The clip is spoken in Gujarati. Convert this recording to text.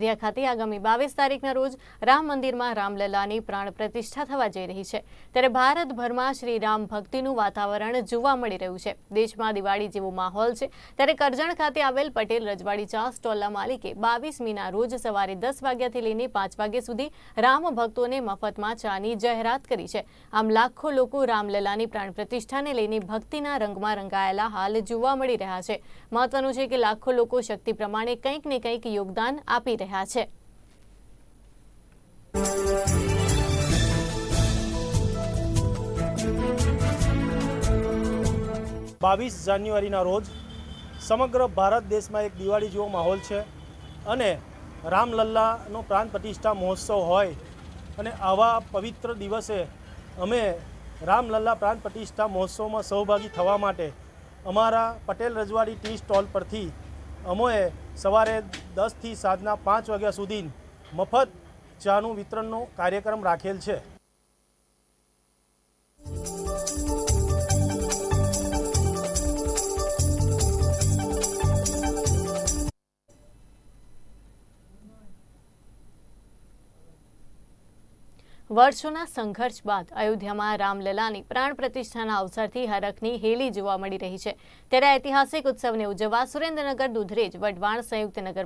ત્યાં ખાતે આગામી બાવીસ તારીખના રોજ રામ મંદિરમાં રામલલાની પ્રાણ પ્રતિષ્ઠા થવા જઈ રહી છે. ત્યારે ભારતભરમાં શ્રી રામ ભક્તિનું વાતાવરણ જોવા મળી રહ્યું છે. દેશમાં દિવાળી જેવો માહોલ છે. ત્યારે કરજણ ખાતે આવેલ પટેલ રજવાડી ચા સ્ટોલના માલિકે બાવીસ મીના રોજ સવારે દસ વાગ્યાથી લઈને પાંચ વાગ્યા સુધી રામ ભક્તોને મફતમાં ચાની જાહેરાત કરી છે. આમ લાખો લોકો રામલલાની પ્રાણ પ્રતિષ્ઠાને લઈને ભક્તિના રંગમાં રંગાયેલા હાલ જોવા મળી રહ્યા છે. મહત્વનું છે કે લાખો લોકો શક્તિ પ્રમાણે કંઈક ને કંઈક યોગદાન આપી રહ્યા છે. બાવીસ જાન્યુઆરીના રોજ સમગ્ર ભારત દેશમાં એક દિવાળી જેવો માહોલ છે અને રામલલ્લાનો પ્રાણ પ્રતિષ્ઠા મહોત્સવ હોય અને આવા પવિત્ર દિવસે અમે રામલલ્લા પ્રાણ પ્રતિષ્ઠા મહોત્સવમાં સહભાગી થવા માટે અમારા પટેલ રજવાડી ટી સ્ટોલ પરથી અમોએ સવારે દસથી સાંજના પાંચ વાગ્યા સુધી મફત ચાનું વિતરણનો કાર્યક્રમ રાખેલ છે. વર્ષોના સંઘર્ષ બાદ અયોધ્યામાં રામલલાની પ્રાણ પ્રતિષ્ઠાના અવસરથી હરખની હેલી જોવા મળી રહી છે. ત્યારે ઐતિહાસિક ઉત્સવને ઉજવવા સુરેન્દ્રનગર, દુધરેજ, વઢવાણ સંયુક્ત નગર